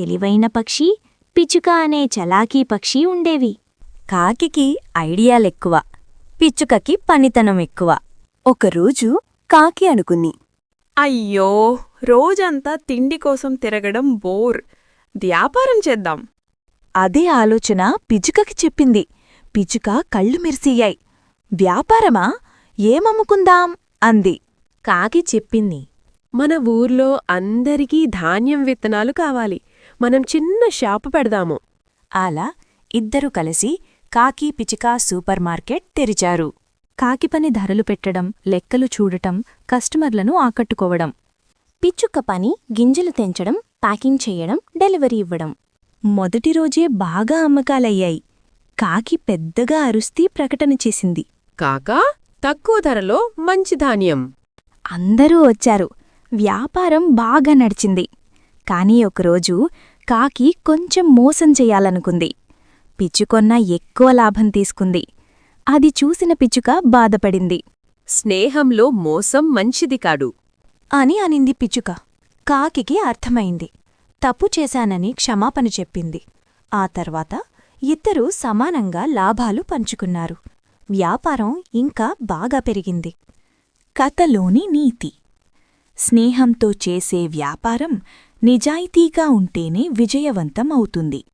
తెలివైన పక్షి పిచ్చుక అనే చలాకీ పక్షి ఉండేవి. కాకికి ఐడియాలెక్కువ పిచ్చుకకి పనితనం ఎక్కువ ఒకరోజు కాకి అనుకుంది అయ్యో రోజంతా తిండి కోసం తిరగడం బోర్ వ్యాపారం చేద్దాం. అదే ఆలోచన పిచ్చుకకి చెప్పింది. పిచ్చుక కళ్ళు మెరిసియ్యాయి వ్యాపారమా? ఏమమ్ముకుందాం? అంది. కాకి చెప్పింది మన ఊర్లో అందరికీ ధాన్యం విత్తనాలు కావాలి. మనం చిన్న షాపు పెడదాము. అలా ఇద్దరు కలిసి కాకి పిచ్చుక సూపర్ మార్కెట్ తెరిచారు. కాకి పని ధరలు పెట్టడం లెక్కలు చూడటం కస్టమర్లను ఆకట్టుకోవడం. పిచ్చుక పని గింజలు తెంచడం ప్యాకింగ్ చేయడం డెలివరీ ఇవ్వడం. మొదటి రోజే బాగా అమ్మకాలయ్యాయి. కాకి పెద్దగా అరుస్తీ ప్రకటన చేసింది. కాకా తక్కువ ధరలో మంచి ధాన్యం. అందరూ వచ్చారు. వ్యాపారం బాగా నడిచింది. కాని ఒకరోజు కాకి కొంచెం మోసం చెయ్యాలనుకుంది పిచ్చుకొన్న ఎక్కువ లాభం తీసుకుంది. అది చూసిన పిచ్చుక బాధపడింది. స్నేహంలో మోసం మంచిది కాడు అని అనింది పిచ్చుక. కాకికి అర్థమైంది. తప్పు చేశానని క్షమాపణ చెప్పింది. ఆ తర్వాత ఇద్దరూ సమానంగా లాభాలు పంచుకున్నారు. వ్యాపారం ఇంకా బాగా పెరిగింది. కథలోని నీతి. స్నేహంతో చేసే వ్యాపారం నిజాయితీగా ఉంటేనే విజయవంతం అవుతుంది.